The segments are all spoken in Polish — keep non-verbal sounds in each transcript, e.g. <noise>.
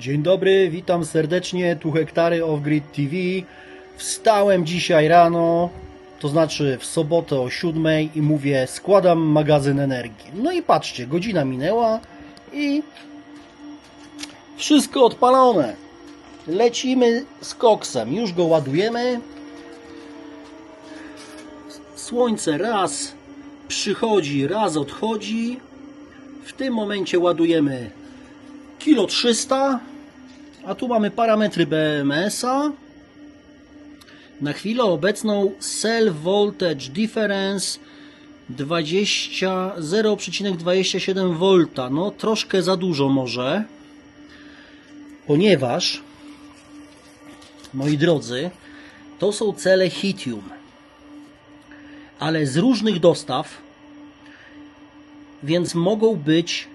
Dzień dobry, witam serdecznie, tu Hektary of Grid TV. Wstałem dzisiaj rano, to znaczy w sobotę o 7 i mówię, składam magazyn energii. No i patrzcie, godzina minęła i wszystko odpalone. Lecimy z koksem, już go ładujemy. Słońce raz przychodzi, raz odchodzi. W tym momencie ładujemy kilo 300, a tu mamy parametry BMS-a. Na chwilę obecną Cell Voltage Difference 20 0,27 V. No troszkę za dużo może, ponieważ moi drodzy, to są cele Hitium, ale z różnych dostaw, więc mogą być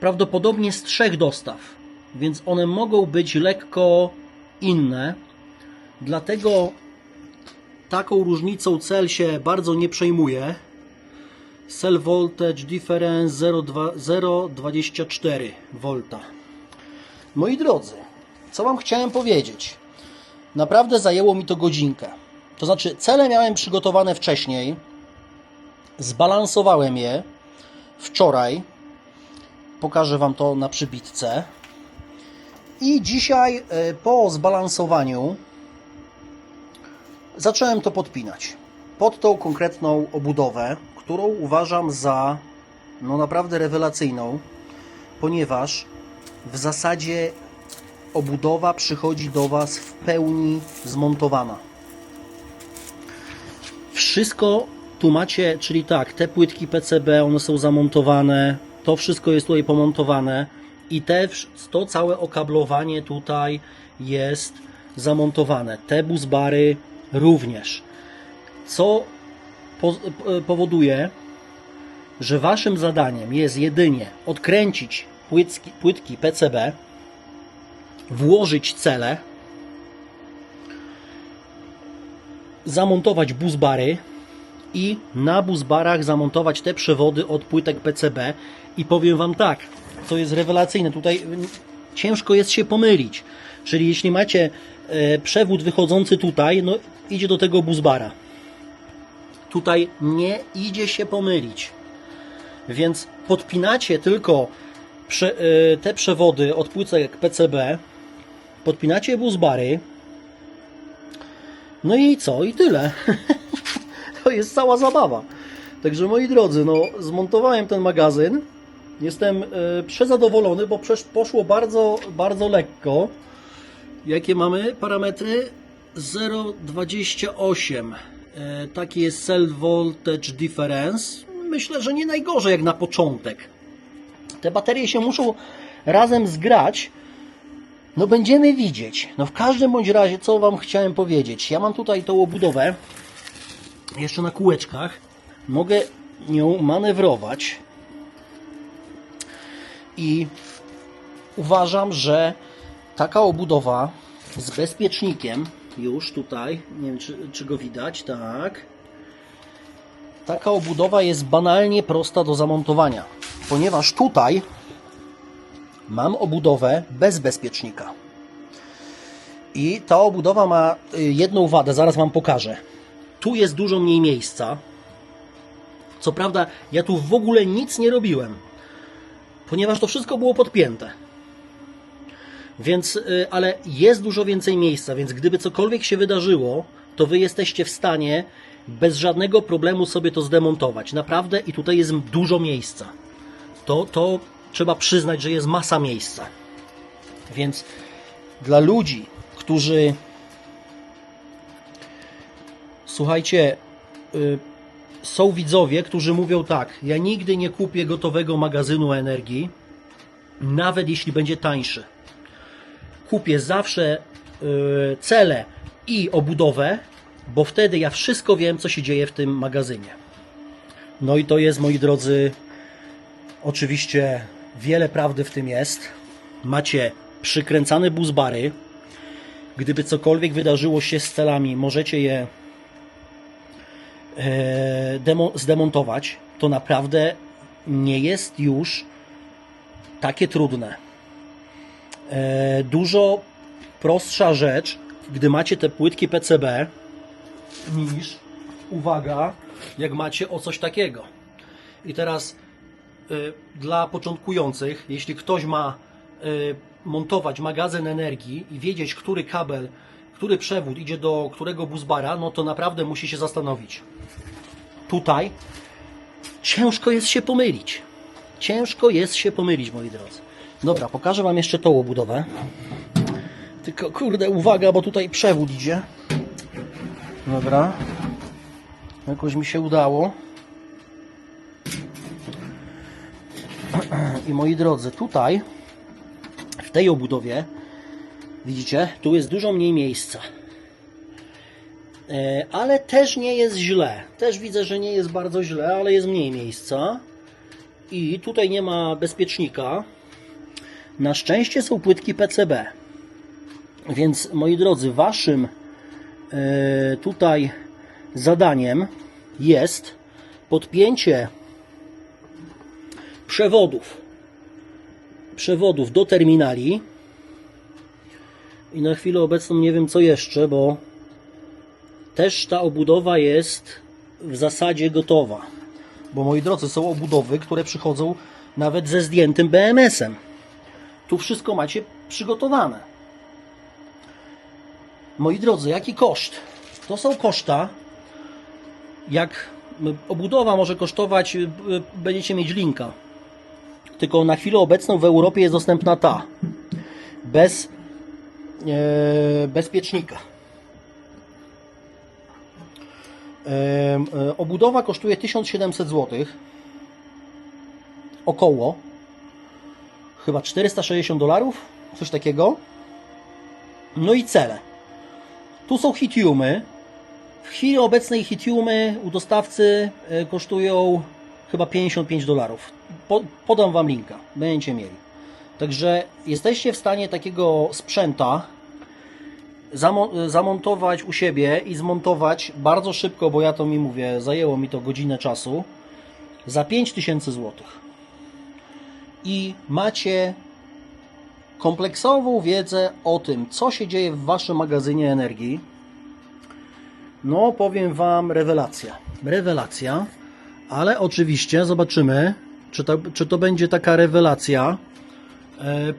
prawdopodobnie z trzech dostaw, więc one mogą być lekko inne. Dlatego taką różnicą cel się bardzo nie przejmuje. Cell voltage difference 0,24 V. Moi drodzy, co Wam chciałem powiedzieć? Naprawdę zajęło mi to godzinkę. To znaczy, cele miałem przygotowane wcześniej, zbalansowałem je wczoraj, Pokażę Wam to na przybitce. I dzisiaj e, po zbalansowaniu zacząłem to podpinać pod tą konkretną obudowę, którą uważam za no naprawdę rewelacyjną, ponieważ w zasadzie obudowa przychodzi do Was w pełni zmontowana. Wszystko tu macie, czyli tak, te płytki PCB, one są zamontowane, to wszystko jest tutaj pomontowane i te, to całe okablowanie tutaj jest zamontowane. Te busbary również. Co po, powoduje, że waszym zadaniem jest jedynie odkręcić płytki, płytki PCB, włożyć cele, zamontować busbary i na busbarach zamontować te przewody od płytek PCB i powiem Wam tak, co jest rewelacyjne, tutaj ciężko jest się pomylić, czyli jeśli macie e, przewód wychodzący tutaj, no idzie do tego busbara. Tutaj nie idzie się pomylić. Więc podpinacie tylko e, te przewody od płytek PCB, podpinacie busbary, no i co? I tyle. <laughs> to jest cała zabawa. Także moi drodzy, no zmontowałem ten magazyn. Jestem e, przezadowolony, bo poszło bardzo, bardzo lekko. Jakie mamy parametry? 0,28. E, taki jest cell voltage difference. Myślę, że nie najgorzej jak na początek. Te baterie się muszą razem zgrać. No będziemy widzieć. No w każdym bądź razie, co Wam chciałem powiedzieć. Ja mam tutaj tą obudowę jeszcze na kółeczkach. Mogę nią manewrować i uważam, że taka obudowa z bezpiecznikiem już tutaj, nie wiem czy, czy go widać, tak. Taka obudowa jest banalnie prosta do zamontowania, ponieważ tutaj mam obudowę bez bezpiecznika. I ta obudowa ma y, jedną wadę, zaraz Wam pokażę. Tu jest dużo mniej miejsca. Co prawda, ja tu w ogóle nic nie robiłem, ponieważ to wszystko było podpięte. Więc, y, ale jest dużo więcej miejsca, więc gdyby cokolwiek się wydarzyło, to wy jesteście w stanie bez żadnego problemu sobie to zdemontować. Naprawdę i tutaj jest dużo miejsca. To, to trzeba przyznać, że jest masa miejsca. Więc dla ludzi, którzy słuchajcie, y, są widzowie, którzy mówią tak: Ja nigdy nie kupię gotowego magazynu energii, nawet jeśli będzie tańszy. Kupię zawsze y, cele i obudowę, bo wtedy ja wszystko wiem, co się dzieje w tym magazynie. No i to jest, moi drodzy, oczywiście wiele prawdy w tym jest. Macie przykręcane buzbary. Gdyby cokolwiek wydarzyło się z celami, możecie je zdemontować, to naprawdę nie jest już takie trudne. E, dużo prostsza rzecz, gdy macie te płytki PCB, niż, uwaga, jak macie o coś takiego. I teraz y, dla początkujących, jeśli ktoś ma montować magazyn energii i wiedzieć, który kabel, który przewód idzie do którego buzbara, no to naprawdę musi się zastanowić. Tutaj ciężko jest się pomylić. Ciężko jest się pomylić, moi drodzy. Dobra, pokażę Wam jeszcze tą obudowę. Tylko kurde, uwaga, bo tutaj przewód idzie. Dobra. Jakoś mi się udało. <clears throat> I moi drodzy, tutaj w tej obudowie widzicie, tu jest dużo mniej miejsca. E, Ale też nie jest źle. Też widzę, że nie jest bardzo źle, ale jest mniej miejsca. I tutaj nie ma bezpiecznika. Na szczęście są płytki PCB. Więc moi drodzy, waszym e, tutaj zadaniem jest podpięcie przewodów przewodów do terminali i na chwilę obecną nie wiem co jeszcze, bo też ta obudowa jest w zasadzie gotowa. Bo moi drodzy, są obudowy, które przychodzą nawet ze zdjętym BMS-em. Tu wszystko macie przygotowane. Moi drodzy, jaki koszt? To są koszta, jak obudowa może kosztować, y, y, będziecie mieć linka. Tylko na chwilę obecną w Europie jest dostępna ta. Bez bezpiecznika. E, e, obudowa kosztuje 1700 zł. Około. Chyba 460 dolarów. Coś takiego. No i cele. Tu są hitiumy. W chwili obecnej hitiumy u dostawcy e, kosztują chyba 55 dolarów. Po, podam Wam linka, będziecie mieli. Także jesteście w stanie takiego sprzęta zamo- zamontować u siebie i zmontować bardzo szybko, bo ja to mi mówię, zajęło mi to godzinę czasu, za 5000 zł. I macie kompleksową wiedzę o tym, co się dzieje w Waszym magazynie energii. No, powiem Wam, rewelacja. Rewelacja. Ale oczywiście zobaczymy, czy to, czy to będzie taka rewelacja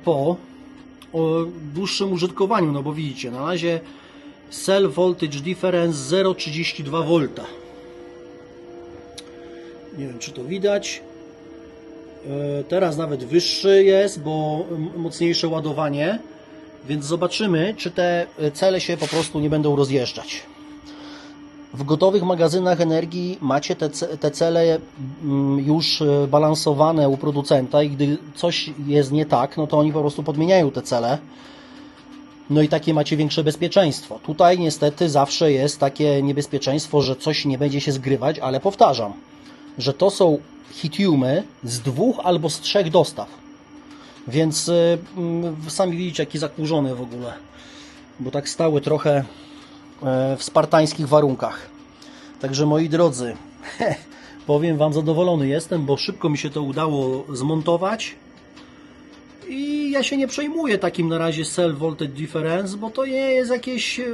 po o, dłuższym użytkowaniu. No bo widzicie, na razie cell voltage difference 0,32 V. Nie wiem, czy to widać. E, Teraz nawet wyższy jest, bo mocniejsze ładowanie. Więc zobaczymy, czy te e, cele się po prostu nie będą rozjeżdżać. W gotowych magazynach energii macie te, te cele mm, już e, balansowane u producenta i gdy coś jest nie tak, no to oni po prostu podmieniają te cele. No i takie macie większe bezpieczeństwo. Tutaj niestety zawsze jest takie niebezpieczeństwo, że coś nie będzie się zgrywać, ale powtarzam, że to są hitiumy z dwóch albo z trzech dostaw. Więc y, mm, sami widzicie, jaki zakurzony w ogóle. Bo tak stały trochę w spartańskich warunkach. Także moi drodzy, <laughs> powiem Wam, zadowolony jestem, bo szybko mi się to udało zmontować. I ja się nie przejmuję takim na razie cell voltage difference, bo to nie jest jakieś e, e,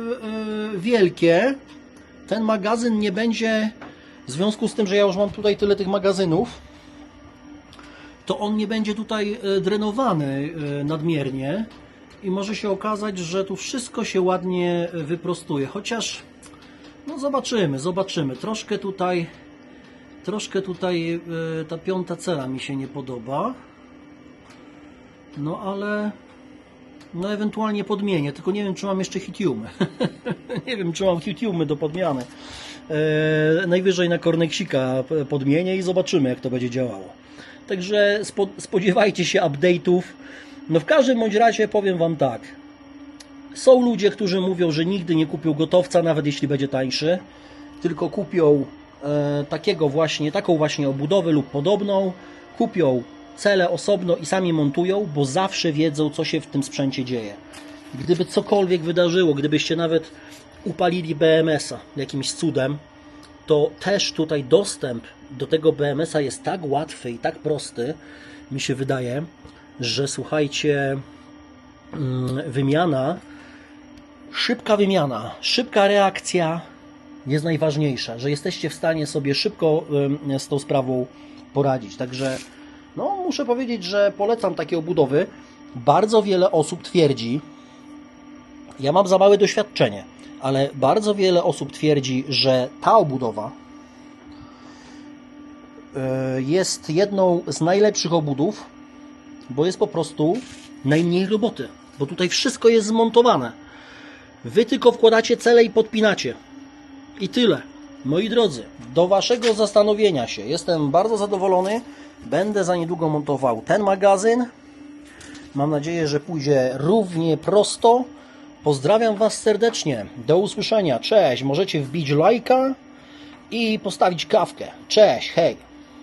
wielkie. Ten magazyn nie będzie, w związku z tym, że ja już mam tutaj tyle tych magazynów, to on nie będzie tutaj e, drenowany e, nadmiernie i może się okazać, że tu wszystko się ładnie wyprostuje. Chociaż, no zobaczymy, zobaczymy. Troszkę tutaj, troszkę tutaj e, ta piąta cela mi się nie podoba. No ale, no ewentualnie podmienię, tylko nie wiem, czy mam jeszcze hitiumy. <laughs> nie wiem, czy mam hitiumy do podmiany. E, najwyżej na Korneksika podmienię i zobaczymy, jak to będzie działało. Także spo, spodziewajcie się update'ów. No w każdym bądź razie powiem Wam tak. Są ludzie, którzy mówią, że nigdy nie kupią gotowca, nawet jeśli będzie tańszy, tylko kupią e, takiego właśnie, taką właśnie obudowę lub podobną, kupią cele osobno i sami montują, bo zawsze wiedzą, co się w tym sprzęcie dzieje. Gdyby cokolwiek wydarzyło, gdybyście nawet upalili BMS-a jakimś cudem, to też tutaj dostęp do tego BMS-a jest tak łatwy i tak prosty, mi się wydaje, że słuchajcie, mm, wymiana, szybka wymiana, szybka reakcja jest najważniejsza, że jesteście w stanie sobie szybko ym, z tą sprawą poradzić. Także no, muszę powiedzieć, że polecam takie obudowy. Bardzo wiele osób twierdzi, ja mam za małe doświadczenie, ale bardzo wiele osób twierdzi, że ta obudowa y, jest jedną z najlepszych obudów, bo jest po prostu najmniej roboty, bo tutaj wszystko jest zmontowane. Wy tylko wkładacie cele i podpinacie. I tyle. Moi drodzy, do Waszego zastanowienia się. Jestem bardzo zadowolony. Będę za niedługo montował ten magazyn. Mam nadzieję, że pójdzie równie prosto. Pozdrawiam Was serdecznie. Do usłyszenia. Cześć. Możecie wbić lajka i postawić kawkę. Cześć. Hej.